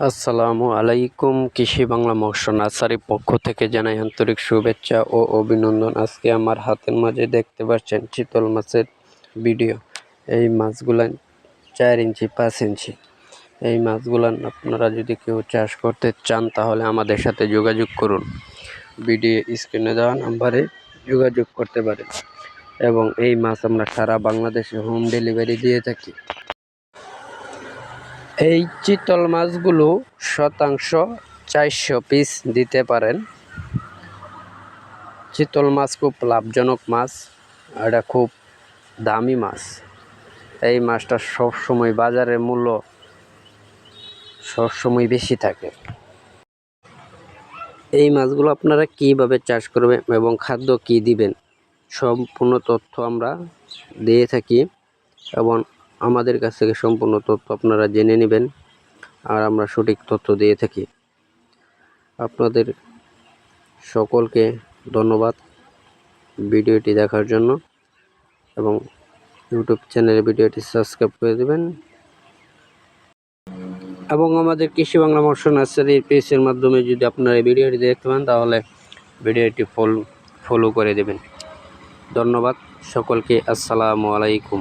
আসসালামু আলাইকুম, কৃষি বাংলা মৎস্য নার্সারির পক্ষ থেকে জানাই আন্তরিক শুভেচ্ছা ও অভিনন্দন। আজকে আমার হাতের মাঝে দেখতে পাচ্ছেন চিতল মাছের ভিডিও। এই মাছগুলান চার ইঞ্চি, পাঁচ ইঞ্চি। এই মাছগুলান আপনারা যদি কেউ চাষ করতে চান, তাহলে আমাদের সাথে যোগাযোগ করুন। ভিডিও স্ক্রিনে দেওয়া নাম্বারে যোগাযোগ করতে পারেন। এবং এই মাছ আমরা সারা বাংলাদেশে হোম ডেলিভারি দিয়ে থাকি। এই চিতল মাছগুলো শতাংশ চারশো পিস দিতে পারেন। চিতল মাছ খুব লাভজনক মাছ এটা খুব দামি মাছ। এই মাছটা সবসময় বাজারের মূল্য সবসময় বেশি থাকে। এই মাছগুলো আপনারা কীভাবে চাষ করবেন এবং খাদ্য কি দিবেন, সম্পূর্ণ তথ্য আমরা দিয়ে থাকি এবং আমাদের কাছ থেকে সম্পূর্ণ তথ্য আপনারা জেনে নেবেন আর আমরা সঠিক তথ্য দিয়ে থাকি। আপনাদের সকলকে ধন্যবাদ ভিডিওটি দেখার জন্য এবং ইউটিউব চ্যানেলে ভিডিওটি সাবস্ক্রাইব করে দেবেন। এবং আমাদের কৃষি বাংলা মৎস্য নার্সারির পেজের মাধ্যমে যদি আপনারা এই ভিডিওটি দেখতে পান, তাহলে ভিডিওটি ফলো ফলো করে দেবেন। ধন্যবাদ, সকলকে আসসালামু আলাইকুম।